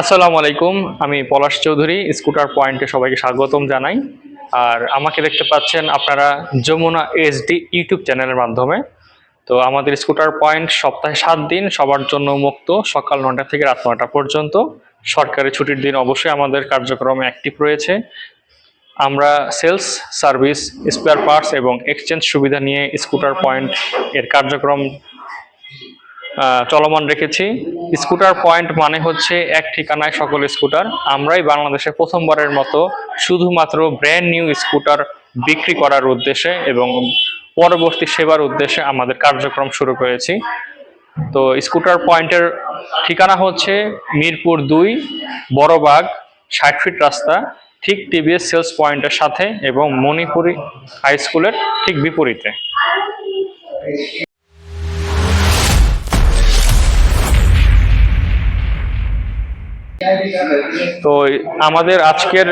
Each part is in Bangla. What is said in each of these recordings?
আসসালামু আলাইকুম, আমি পলাশ চৌধুরী, স্কুটার পয়েন্টে সবাইকে স্বাগতম জানাই। আর আমাকে দেখতে পাচ্ছেন আপনারা যমুনা এসডি ইউটিউব চ্যানেলের মাধ্যমে। তো আমাদের স্কুটার পয়েন্ট সপ্তাহে সাত দিন সবার জন্য মুক্ত, সকাল নটা থেকে রাত নটা পর্যন্ত। সরকারি ছুটির দিন অবশ্যই আমাদের কার্যক্রম অ্যাক্টিভ রয়েছে। আমরা সেলস সার্ভিস স্পেয়ার পার্টস এবং এক্সচেঞ্জ সুবিধা নিয়ে স্কুটার পয়েন্ট এর কার্যক্রম চলমান রেখেছি। স্কুটার পয়েন্ট মানে হচ্ছে এক ঠিকানায় সকল স্কুটার। আমরাই বাংলাদেশে প্রথমবারের মতো শুধুমাত্র ব্র্যান্ড নিউ স্কুটার বিক্রি করার উদ্দেশ্যে এবং পরবর্তী সেবার উদ্দেশ্যে আমাদের কার্যক্রম শুরু করেছি। তো স্কুটার পয়েন্টের ঠিকানা হচ্ছে মিরপুর দুই, বড়বাগ, ষাট ফিট রাস্তা, ঠিক টিভিএস সেলস পয়েন্টের সাথে এবং মণিপুরি হাই স্কুলের ঠিক বিপরীতে। তো আমাদের আজকের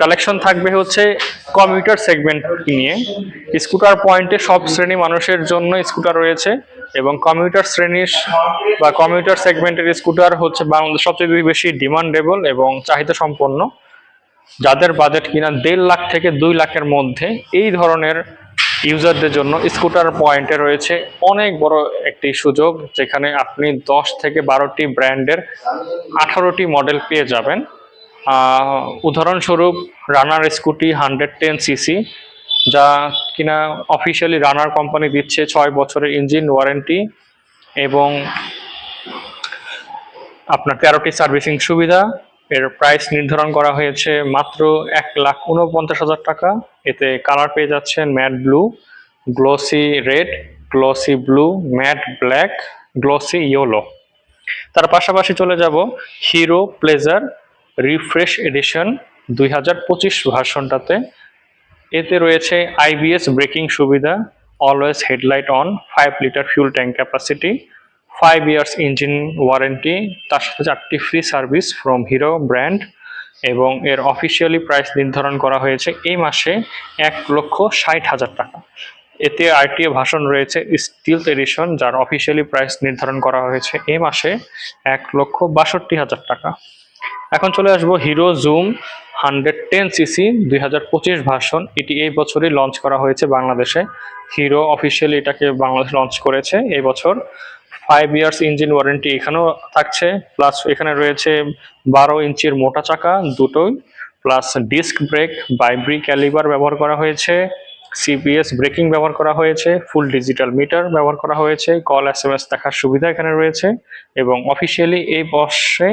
কালেকশন থাকবে হচ্ছে কমিউটার সেগমেন্ট নিয়ে। স্কুটার পয়েন্টে সব শ্রেণি মানুষের জন্য স্কুটার রয়েছে এবং কমিউটার শ্রেণির বা কমিউটার সেগমেন্টের স্কুটার হচ্ছে বাংলাদেশ সবচেয়ে বেশি ডিমান্ডেবল এবং চাহিদা সম্পন্ন যাদের বাজেট কিনা দেড় লাখ থেকে দুই লাখের মধ্যে, এই ধরনের ইউজারদের জন্য স্কুটার পয়েন্টে রয়েছে অনেক বড় একটি সুযোগ, যেখানে আপনি দশ থেকে বারোটি ব্র্যান্ডের আঠারোটি মডেল পেয়ে যাবেন। উদাহরণস্বরূপ runner scooty hundred ten CC, যা কিনা অফিসিয়ালি রানার কোম্পানি দিচ্ছে ছয় বছরের ইঞ্জিন ওয়ারেন্টি এবং আপনার তেরোটি সার্ভিসিং সুবিধা। এর প্রাইস নির্ধারণ করা হয়েছে মাত্র এক লাখ উনপঞ্চাশ হাজার টাকা। এতে কালার পেয়ে যাচ্ছেন matte blue glossy red glossy blue matte black glossy yellow তার পাশাপাশি চলে যাব হিরো প্লেজার রিফ্রেশ এডিশন দুই হাজার পঁচিশ ভার্সনটাতে এতে রয়েছে আইবিএস ব্রেকিং সুবিধা always headlight on five litre fuel tank capacity five years engine warranty তার সাথে চারটি free service from Hero brand এবং এর অফিসিয়ালি প্রাইস নির্ধারণ করা হয়েছে এই মাসে এক লক্ষ ষাট হাজার টাকা। এতে আরটিএ ভাষণ রয়েছে স্টিল এডিশন যার অফিসিয়ালি প্রাইস নির্ধারণ করা হয়েছে এই মাসে এক লক্ষ বাষট্টি হাজার টাকা। এখন চলে আসব Hero Zoom hundred ten CC দুই হাজার পঁচিশ ভার্সন এটি এই বছরই লঞ্চ করা হয়েছে বাংলাদেশে। হিরো অফিসিয়ালি এটাকে বাংলাদেশ লঞ্চ করেছে এই বছর। ফাইভ ইয়ার্স ইঞ্জিন ওয়ারেন্টি এখানেও থাকছে প্লাস এখানে রয়েছে বারো ইঞ্চির মোটা চাকা দুটোই plus disc brake Bybre caliber ব্যবহার করা হয়েছে সিপিএস ব্রেকিং ব্যবহার করা হয়েছে ফুল ডিজিটাল মিটার ব্যবহার করা হয়েছে কল এস এম এস দেখার সুবিধা এখানে রয়েছে এবং অফিসিয়ালি এই বর্ষে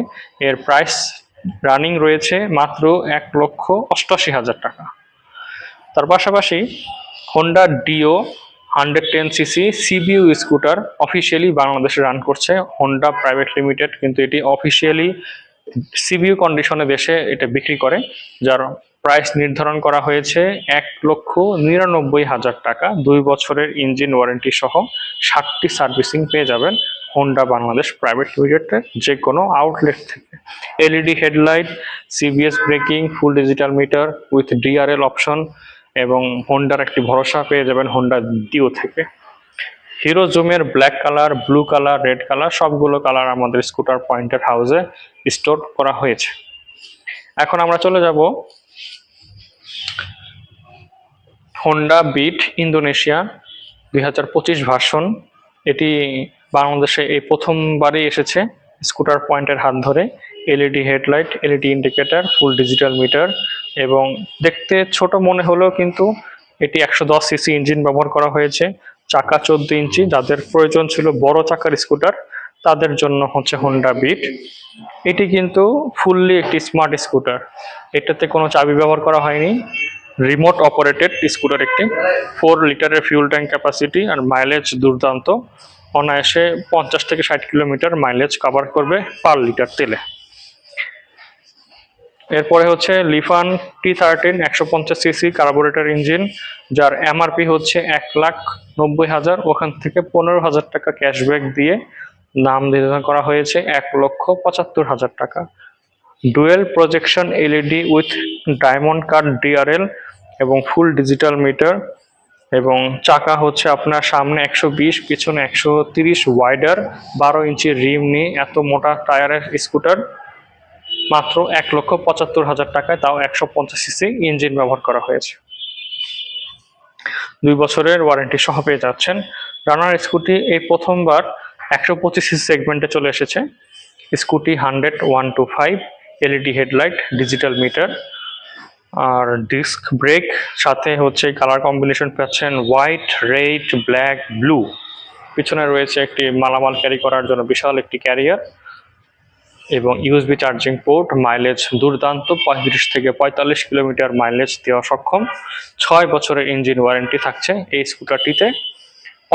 এর প্রাইস রানিং রয়েছে মাত্র এক লক্ষ অষ্টআশি হাজার টাকা। তার পাশাপাশি Honda Dio hundred ten CC CBU scooter officially বাংলাদেশে রান করছে। হোন্ডা প্রাইভেট লিমিটেড কিন্তু এটি অফিসিয়ালি সিবিইউ কন্ডিশনে দেশে এটা বিক্রি করে, যার প্রাইস নির্ধারণ করা হয়েছে এক লক্ষ নিরানব্বই হাজার টাকা। দুই বছরের ইঞ্জিন ওয়ারেন্টি সহ ষাটটি সার্ভিসিং পেয়ে যাবেন হোন্ডা বাংলাদেশ প্রাইভেট লিমিটেডের যে কোনো আউটলেট থেকে। LED headlight CBS braking full digital meter with DRL option এবং হোন্ডার একটি ভরসা পেয়ে যাবেন হোন্ডা ডিও থেকে। Hero জুমের black colour blue colour red colour সবগুলো কালার আমাদের স্কুটার পয়েন্টের হাউসে স্টোর করা হয়েছে। এখন আমরা চলে যাব হোন্ডা বিট ইন্দোনেশিয়া দুই হাজার পঁচিশ ভার্সন এটি বাংলাদেশে এই প্রথমবারই এসেছে স্কুটার পয়েন্টের হাত ধরে। LED headlight LED indicator full digital meter এবং দেখতে ছোট মনে হলেও কিন্তু এটি একশো দশ সিসি ইঞ্জিন ব্যবহার করা হয়েছে, চাকা চোদ্দ ইঞ্চি, যাদের প্রয়োজন ছিল বড় চাকার স্কুটার, তাদের জন্য হচ্ছে হোন্ডা বিট এটি কিন্তু ফুললি একটি স্মার্ট স্কুটার। এটাতে কোনো চাবি ব্যবহার করা হয়নি। রিমোট অপারেটেড স্কুটার একটি। ফোর লিটারের ফিউল ট্যাঙ্ক ক্যাপাসিটি আর মাইলেজ দুর্দান্ত। অনায়াসে পঞ্চাশ থেকে ষাট কিলোমিটার মাইলেজ কভার করবে পার লিটার তেলে। এরপরে হচ্ছে লিফান টি থার্টিন একশো পঞ্চাশ সিসি কার্বোরেটর ইঞ্জিন, যার এমআরপি হচ্ছে এক লাখ নব্বই হাজার। ওখান থেকে পনেরো হাজার টাকা ক্যাশব্যাক দিয়ে নাম নির্ধারণ করা হয়েছে এক লক্ষ পঁচাত্তর হাজার টাকা। Dual projection LED with diamond card DRL এবং ফুল ডিজিটাল মিটার এবং চাকা হচ্ছে আপনার সামনে একশো বিশ, পিছনে একশো তিরিশ ওয়াইডার বারো ইঞ্চি রিম নিয়ে এত মোটা টায়ারের স্কুটার। মাত্র এক লক্ষ পঁচাত্তর হাজার টাকায় তাও একশো পঞ্চাশ সিসি ইঞ্জিন ব্যবহার করা হয়েছে। দুই বছরের ওয়ারেন্টি সহ পেয়ে যাচ্ছেন। রানার স্কুটি এই প্রথমবার একশো পঁচিশ সিসি সেগমেন্টে চলে এসেছে। Scooty hundred one two five, LED headlight, digital meter, আর ডিস্ক ব্রেক, সাথে হচ্ছে কালার কম্বিনেশন পাচ্ছেন হোয়াইট, রেড, ব্ল্যাক, ব্লু। পিছনে রয়েছে একটি মালামাল ক্যারি করার জন্য বিশাল একটি ক্যারিয়ার। এবং ইউএসবি চার্জিং পোর্ট মাইলেজ দুর্দান্ত, পঁয়ত্রিশ থেকে পঁয়তাল্লিশ কিলোমিটার মাইলেজ দেওয়া সক্ষম। ছয় বছরের ইঞ্জিন ওয়ারেন্টি থাকছে এই স্কুটারটিতে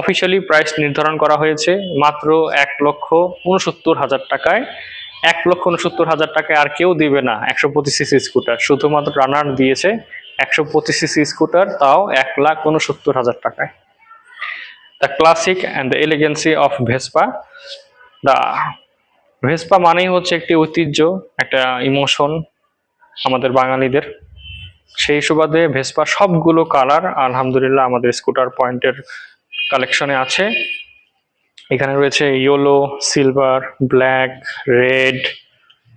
অফিসিয়ালি প্রাইস নির্ধারণ করা হয়েছে মাত্র এক লক্ষ উনসত্তর হাজার টাকায়। এক লক্ষ উনসত্তর হাজার টাকায় আর কেউ দিবে না একশো পঁচিশ সিসি স্কুটার শুধুমাত্র রানার দিয়েছে একশো পঁচিশ সিসি স্কুটার তাও এক লাখ উনসত্তর হাজার টাকায়। The classic and the elegancy of Vespa the Vespa মানেই হচ্ছে একটি ঐতিহ্য, একটা ইমোশন আমাদের বাঙালিদের। সেই সুবাদে ভেসপা সবগুলো কালার আলহামদুলিল্লাহ আমাদের স্কুটার পয়েন্টের কালেকশনে আছে। এখানে রয়েছে ইয়েলো, সিলভার, ব্ল্যাক, রেড,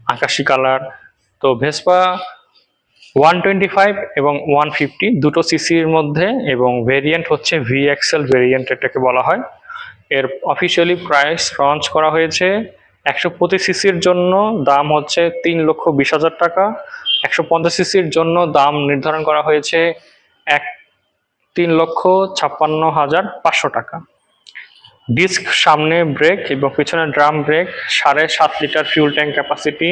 আকাশি কালার। তো ভেসপা ওয়ান টোয়েন্টি ফাইভ এবং ওয়ান ফিফটি দুটো সিসির মধ্যে এবং ভেরিয়েন্ট হচ্ছে ভি এক্সেল ভেরিয়েন্ট এটাকে বলা হয়। এর অফিসিয়ালি প্রাইস লঞ্চ করা হয়েছে একশো পঁচিশ সিসির জন্য দাম হচ্ছে তিন লক্ষ বিশ হাজার টাকা। একশো পঞ্চাশ সিসির জন্য দাম নির্ধারণ করা হয়েছে এক তিন লক্ষ ছাপ্পান্ন হাজার পাঁচশো টাকা। ডিস্ক সামনে ব্রেক এবং পিছনে ড্রাম ব্রেক, সাড়ে সাত litre fuel tank capacity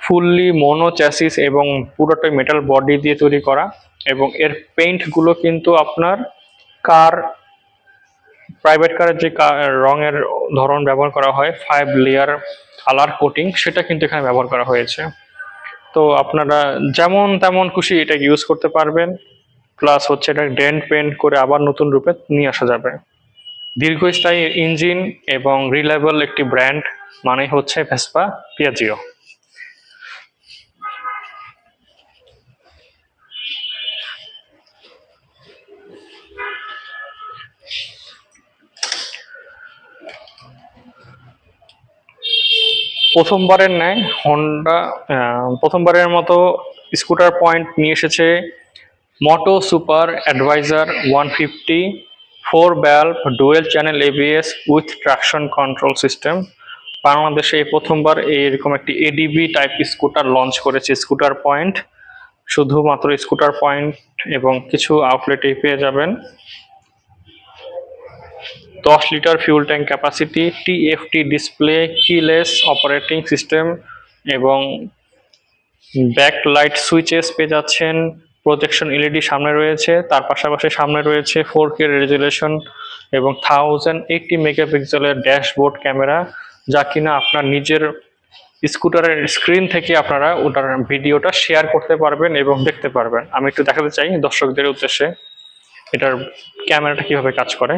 fully mono chassis এবং পুরোটাই মেটাল বডি দিয়ে তৈরি করা। এবং এর পেইন্টগুলো কিন্তু আপনার কার প্রাইভেট কারের যে রঙের ধরন ব্যবহার করা হয় ফাইভ লেয়ার কালার কোটিং সেটা কিন্তু এখানে ব্যবহার করা হয়েছে। তো আপনারা যেমন তেমন খুশি এটা ইউজ করতে পারবেন প্লাস হচ্ছে এটা ডেন্ট পেন্ট করে আবার নতুন রূপে নিয়ে আসা যাবে। দীর্ঘস্থায়ী ইঞ্জিন এবং রিলায়েবল একটি ব্র্যান্ড মানে হচ্ছে ভেসপা পিয়াজিও প্রথমবারের ন্যায় হন্ডা প্রথমবারের মতো স্কুটার পয়েন্ট নিয়ে এসেছে moto super advisor one fifty four valve dual channel ABS with traction control system বাংলাদেশে এই প্রথমবার এইরকম একটি এডিবি টাইপ স্কুটার লঞ্চ করেছে স্কুটার পয়েন্ট শুধুমাত্র স্কুটার পয়েন্ট এবং কিছু আউটলেটেই পেয়ে যাবেন। দশ litre fuel tank capacity TFT display keyless operating system এবং ব্যাক লাইট সুইচেস পেয়ে যাচ্ছেন। প্রজেকশন এলইডি সামনে রয়েছে, তার পাশাপাশি সামনে রয়েছে ফোর কে রেজুলেশন এবং থাউজেন্ড এইটটি মেগাপিক্সেলের ড্যাশবোর্ড ক্যামেরা যা কিনা আপনার নিজের স্কুটারের স্ক্রিন থেকে আপনারা ওটার ভিডিওটা শেয়ার করতে পারবেন এবং দেখতে পারবেন। আমি একটু দেখাতে চাই দর্শকদের উদ্দেশ্যে, এটার ক্যামেরাটা কীভাবে কাজ করে।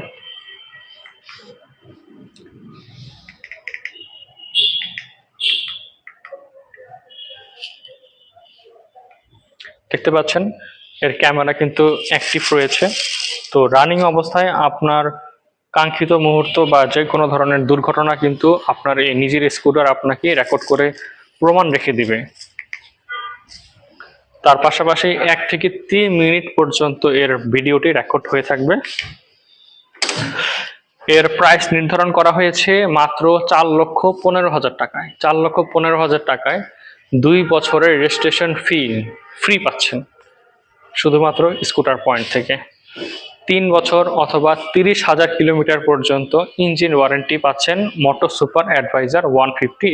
দেখতে পাচ্ছেন, এর ক্যামেরা কিন্তু অ্যাক্টিভ রয়েছে। তো রানিং অবস্থায় আপনার কাঙ্ক্ষিত মুহূর্ত বা যে কোনো ধরনের দুর্ঘটনা কিন্তু আপনার এই নিজের স্কুটার আপনাকে রেকর্ড করে প্রমাণ রেখে দিবে। তার পাশাপাশি এক থেকে তিন মিনিট পর্যন্ত এর ভিডিওটি রেকর্ড হয়ে থাকবে। এর প্রাইস নির্ধারণ করা হয়েছে মাত্র চার লক্ষ পনেরো হাজার টাকায়। চার লক্ষ পনেরো হাজার টাকায় দুই বছরের রেজিস্ট্রেশন ফি ফ্রি পাচ্ছেন। শুধুমাত্র স্কুটার পয়েন্ট থেকে। তিন বছর অথবা তিরিশ হাজার কিলোমিটার পর্যন্ত ইঞ্জিন ওয়ারেন্টি পাচ্ছেন motor super advisor one fifty